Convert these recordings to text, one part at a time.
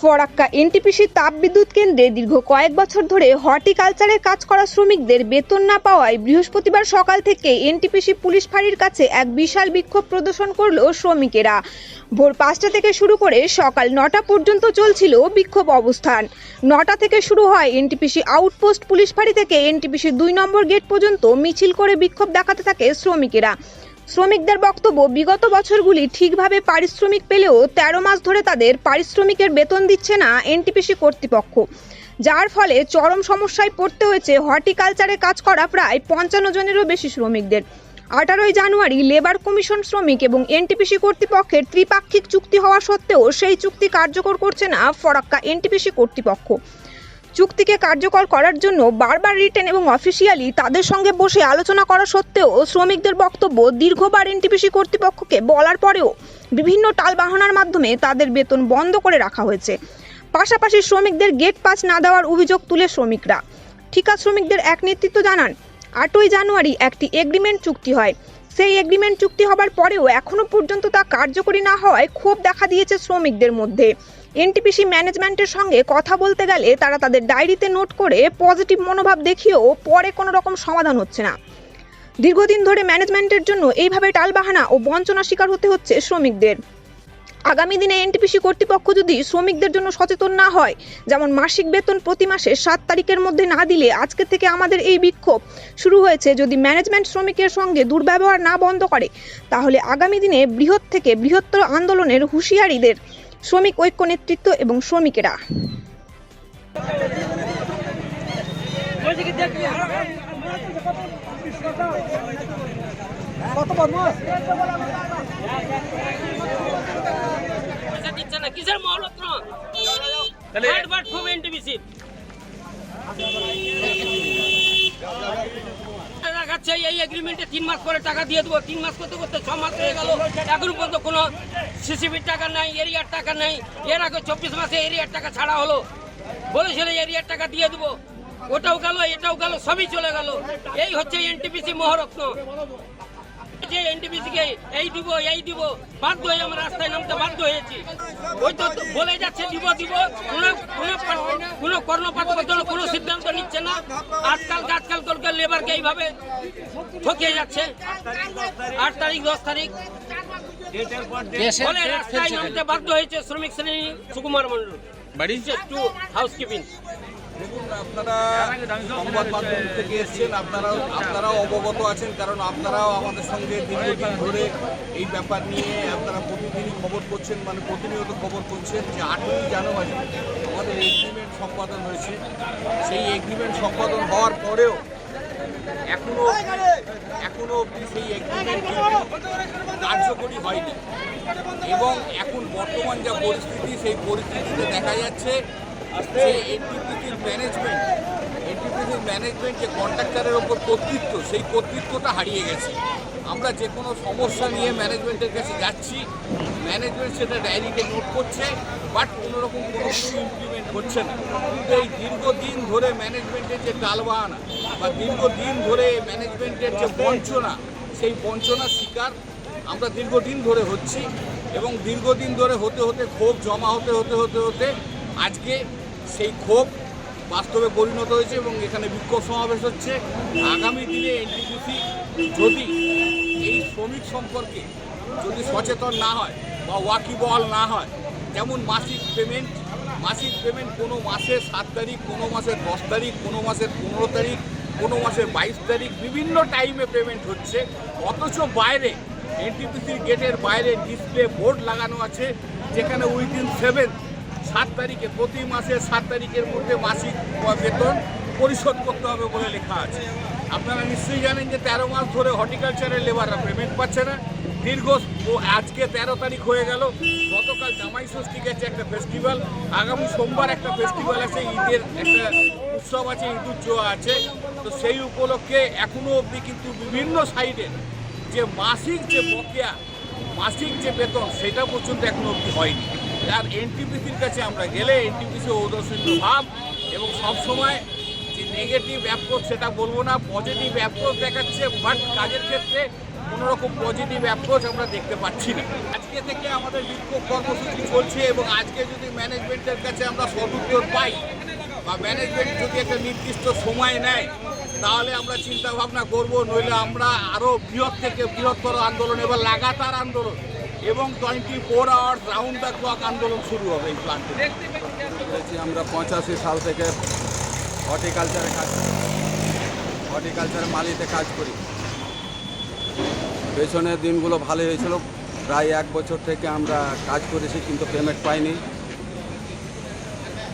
Farakka NTPC তাপবিদ্যুৎ কেন্দ্রে দীর্ঘ কয়েক বছর ধরে হর্টিকালচারের কাজ করা শ্রমিকদের বেতন না পাওয়ায় বৃহস্পতিবার সকাল থেকে এনটিপিসি পুলিশ ফাঁড়ির কাছে এক বিশাল বিক্ষোভ প্রদর্শন করল শ্রমিকেরা। ভোর পাঁচটা থেকে শুরু করে সকাল নটা পর্যন্ত চলছিল বিক্ষোভ অবস্থান। নটা থেকে শুরু হয় এনটিপিসি আউটপোস্ট পুলিশ ফাঁড়ি থেকে এনটিপিসি দুই নম্বর গেট পর্যন্ত মিছিল করে বিক্ষোভ দেখাতে থাকে শ্রমিকেরা। শ্রমিকদের বক্তব্য, বিগত বছরগুলি ঠিকভাবে পারিশ্রমিক পেলেও তেরো মাস ধরে তাদের পারিশ্রমিকের বেতন দিচ্ছে না এনটিপিসি কর্তৃপক্ষ। যার ফলে চরম সমস্যায় পড়তে হয়েছে হর্টিকালচারে কাজ করা প্রায় পঞ্চান্ন জনেরও বেশি শ্রমিকদের। আঠারোই জানুয়ারি লেবার কমিশন শ্রমিক এবং এনটিপিসি কর্তৃপক্ষের ত্রিপাক্ষিক চুক্তি হওয়া সত্ত্বেও সেই চুক্তি কার্যকর করছে না ফরাক্কা এনটিপিসি কর্তৃপক্ষ। চুক্তিকে কার্যকর করার জন্য বারবার রিটেন এবং অফিসিয়ালি তাদের সঙ্গে বসে আলোচনা করা সত্ত্বেও শ্রমিকদের বক্তব্য দীর্ঘবার এনটিপিসি কর্তৃপক্ষকে বলার পরেও বিভিন্ন টালবাহানার মাধ্যমে তাদের বেতন বন্ধ করে রাখা হয়েছে। পাশাপাশি শ্রমিকদের গেট পাস না দেওয়ার অভিযোগ তুলে শ্রমিকরা। ঠিকা শ্রমিকদের এক নেতৃত্ব জানান, আটই জানুয়ারি একটি এগ্রিমেন্ট চুক্তি হয়। সেই এগ্রিমেন্ট চুক্তি হবার পরেও এখনও পর্যন্ত তা কার্যকরী না হওয়ায় ক্ষোভ দেখা দিয়েছে শ্রমিকদের মধ্যে। এনটিপিসি ম্যানেজমেন্টের সঙ্গে কথা বলতে গেলে তারা তাদের ডায়েরিতে নোট করে পজিটিভ মনোভাব দেখিয়েও পরে কোনো রকম সমাধান হচ্ছে না। দীর্ঘদিন ধরে ম্যানেজমেন্টের জন্য এইভাবে টালবাহানা ও বঞ্চনা শিকার হতে হচ্ছে শ্রমিকদের। আগামী দিনে এনটিপিসি কর্তৃপক্ষ যদি শ্রমিকদের জন্য সচেতন না হয়, যেমন মাসিক বেতন প্রতি মাসে সাত তারিখের মধ্যে না দিলে আজকে থেকে আমাদের এই বিক্ষোভ শুরু হয়েছে, যদি ম্যানেজমেন্ট শ্রমিকের সঙ্গে দুর্ব্যবহার না বন্ধ করে, তাহলে আগামী দিনে বৃহৎ থেকে বৃহত্তর আন্দোলনের হুঁশিয়ারিদের শ্রমিক ঐক্য নেতৃত্ব এবং শ্রমিকেরা। কিসের দেখাচ্ছে এই এগ্রিমেন্টে তিন মাস পরে টাকা দিয়ে দেবো, তিন মাস করতে করতে ছ মাস হয়ে গেল। এখন পর্যন্ত কোনো সিসিবির টাকা নাই, এরিয়ার টাকা নাই। এর আগে চব্বিশ মাসে এরিয়ার টাকা ছাড়া হলো। বলেছিল এরিয়ার টাকা দিয়ে দেবো। ওটাও গেল, এটাও গেল, সবই চলে গেল। এই হচ্ছে এনটিপিসি মহারত্ন। যে এনটিপিসি কে এই দিব এই দিব বাধ্য হয়ে আমরা রাস্তায় নামতে বাধ্য হয়েছি। ওই তো বলে যাচ্ছে দিব দিব কোনো কর্ণপাত পর্যন্ত কোনো সিদ্ধান্ত নিচ্ছে না। আজকাল আজকাল কলকার লেবারকে এইভাবে ঠকিয়ে যাচ্ছে। আট তারিখ দশ তারিখ। বলে রাস্তায় নামতে বাধ্য হয়েছে শ্রমিক শ্রেণি সুকুমার মন্ডল বাড়ি? টু হাউসকিপিং দেখুন, আপনারা সংবাদ মাধ্যম থেকে এসছেন, আপনারাও আপনারাও অবগত আছেন, কারণ আপনারাও আমাদের সঙ্গে দীর্ঘদিন ধরে এই ব্যাপার নিয়ে আপনারা প্রতিদিনই খবর করছেন মানে প্রতিনিয়ত খবর করছেন যে আটই জানুয়ারি আমাদের এগ্রিমেন্ট সম্পাদন হয়েছে। সেই এগ্রিমেন্ট সম্পাদন হওয়ার পরেও এখনও এখনও অবধি সেই এগ্রিমেন্ট কার্যকরী হয়নি। এবং এখন বর্তমান যা পরিস্থিতি, সেই পরিস্থিতিতে দেখা যাচ্ছে এনটিপিসির ম্যানেজমেন্ট এনটিপিসির ম্যানেজমেন্ট যে কন্ট্রাক্টরের ওপর কর্তৃত্ব, সেই কর্তৃত্বটা হারিয়ে গেছে। আমরা যে কোনো সমস্যা নিয়ে ম্যানেজমেন্টের কাছে যাচ্ছি। ম্যানেজমেন্ট সেটা ডায়েরিতে নোট করছে বাট কোনো রকম কোনো কিছু ইমপ্লিমেন্ট হচ্ছে না। কিন্তু এই দীর্ঘদিন ধরে ম্যানেজমেন্টের যে টালবাহানা বা দীর্ঘদিন ধরে ম্যানেজমেন্টের যে বঞ্চনা, সেই বঞ্চনার শিকার আমরা দীর্ঘদিন ধরে হচ্ছি এবং দীর্ঘদিন ধরে হতে হতে ক্ষোভ জমা হতে হতে হতে হতে আজকে সেই ক্ষোভ বাস্তবে পরিণত হয়েছে এবং এখানে বিক্ষোভ সমাবেশ হচ্ছে। আগামী দিনে এনটিপিসি যদি এই শ্রমিক সম্পর্কে যদি সচেতন না হয় বা ওয়াকিবল না হয়, যেমন মাসিক পেমেন্ট মাসিক পেমেন্ট কোনো মাসের সাত তারিখ, কোনো মাসের দশ তারিখ, কোনো মাসের পনেরো তারিখ, কোনো মাসের বাইশ তারিখ, বিভিন্ন টাইমে পেমেন্ট হচ্ছে। অথচ বাইরে এনটিপিসির গেটের বাইরে ডিসপ্লে বোর্ড লাগানো আছে, যেখানে উইদিন সেভেন সাত তারিখে, প্রতি মাসে সাত তারিখের মধ্যে মাসিক বেতন পরিশোধ করতে হবে বলে লেখা আছে। আপনারা নিশ্চয়ই জানেন যে তেরো মাস ধরে হর্টিকালচারের লেবাররা পেমেন্ট পাচ্ছে না। দীর্ঘ ও আজকে তেরো তারিখ হয়ে গেল। গতকাল জামাই ষষ্ঠী গেছে একটা ফেস্টিভ্যাল আগামী সোমবার একটা ফেস্টিভ্যাল আছে, ঈদের একটা উৎসব আছে ঈদুজ্জোয়া আছে। তো সেই উপলক্ষে এখনও অবধি কিন্তু বিভিন্ন সাইডে যে মাসিক যে বকেয়া, মাসিক যে বেতন, সেটা পর্যন্ত এখনও অবধি হয়নি। আর এনটিপিসির কাছে আমরা গেলে এনটিপিসি ঔদসীন্য ভাব এবং সবসময় যে নেগেটিভ অ্যাপ্রোচ সেটা বলব না পজিটিভ অ্যাপ্রোচ দেখাচ্ছে বাট কাজের ক্ষেত্রে কোনো রকম পজিটিভ অ্যাপ্রোচ আমরা দেখতে পাচ্ছি না। আজকে থেকে আমাদের বিক্ষোভ কর্মসূচি চলছে এবং আজকে যদি ম্যানেজমেন্টের কাছে আমরা সদুত্তর পাই বা ম্যানেজমেন্ট যদি একটা নির্দিষ্ট সময় নেয়, তাহলে আমরা চিন্তা ভাবনা করব, নইলে আমরা আরও বৃহৎ থেকে বৃহত্তর আন্দোলন, এবার লাগাতার আন্দোলন এবং twenty four hours round the clock আন্দোলন শুরু হবে এই প্লান্টে করেছি আমরা পঁচাশি সাল থেকে হর্টিকালচারে কাজ করি। হর্টিকালচারে মালিতে কাজ করি। পেছনের দিনগুলো ভালো হয়েছিল। প্রায় এক বছর থেকে আমরা কাজ করেছি কিন্তু পেমেন্ট পাইনি।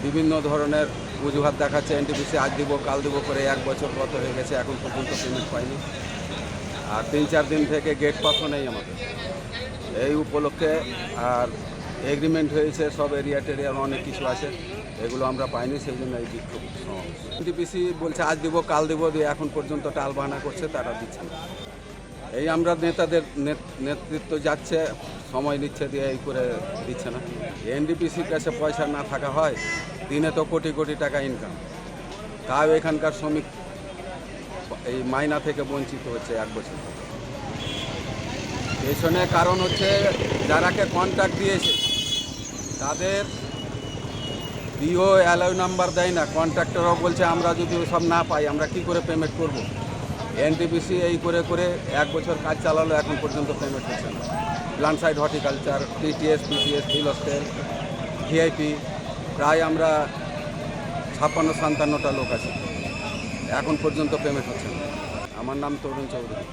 বিভিন্ন ধরনের অজুহাত দেখাচ্ছে এনটিপিসি আজ দিব কাল দিব করে এক বছর কত হয়ে গেছে এখন পর্যন্ত পেমেন্ট পাইনি। আর তিন চার দিন থেকে গেট পাসও নেই আমাদের। এই উপলক্ষে আর এগ্রিমেন্ট হয়েছে, সব এরিয়া টেরিয়ার অনেক কিছু আছে। এগুলো আমরা পাইনি সেই জন্য এই বিক্ষোভ এনটিপিসি বলছে, আজ দিব, কাল দিব, দিয়ে এখন পর্যন্ত টাল বাহানা করছে, তারা দিচ্ছে না। এই আমরা নেতাদের নেত- নেতৃত্ব যাচ্ছে, সময় নিচ্ছে দিয়ে এই করে দিচ্ছে না। এনডিপিসির কাছে পয়সা না থাকা হয়, দিনে তো কোটি কোটি টাকা ইনকাম তাও এখানকার শ্রমিক এই মাইনা থেকে বঞ্চিত হচ্ছে এক বছর। পেছনে কারণ হচ্ছে যারাকে কন্ট্যাক্ট দিয়েছে, তাদের ডিও অ্যালাউ নাম্বার দেয় না। কন্ট্রাক্টরও বলছে, আমরা যদি সব না পাই, আমরা কি করে পেমেন্ট করব? এনটিপিসি এই করে করে এক বছর কাজ চালালো, এখন পর্যন্ত পেমেন্ট হচ্ছে না। Plant side horticulture TTS PTS fill hostel VIP প্রায় আমরা ছাপ্পান্ন, সাতান্নটা লোক আছে। এখন পর্যন্ত পেমেন্ট হচ্ছে না। আমার নাম তরুণ চৌধুরী।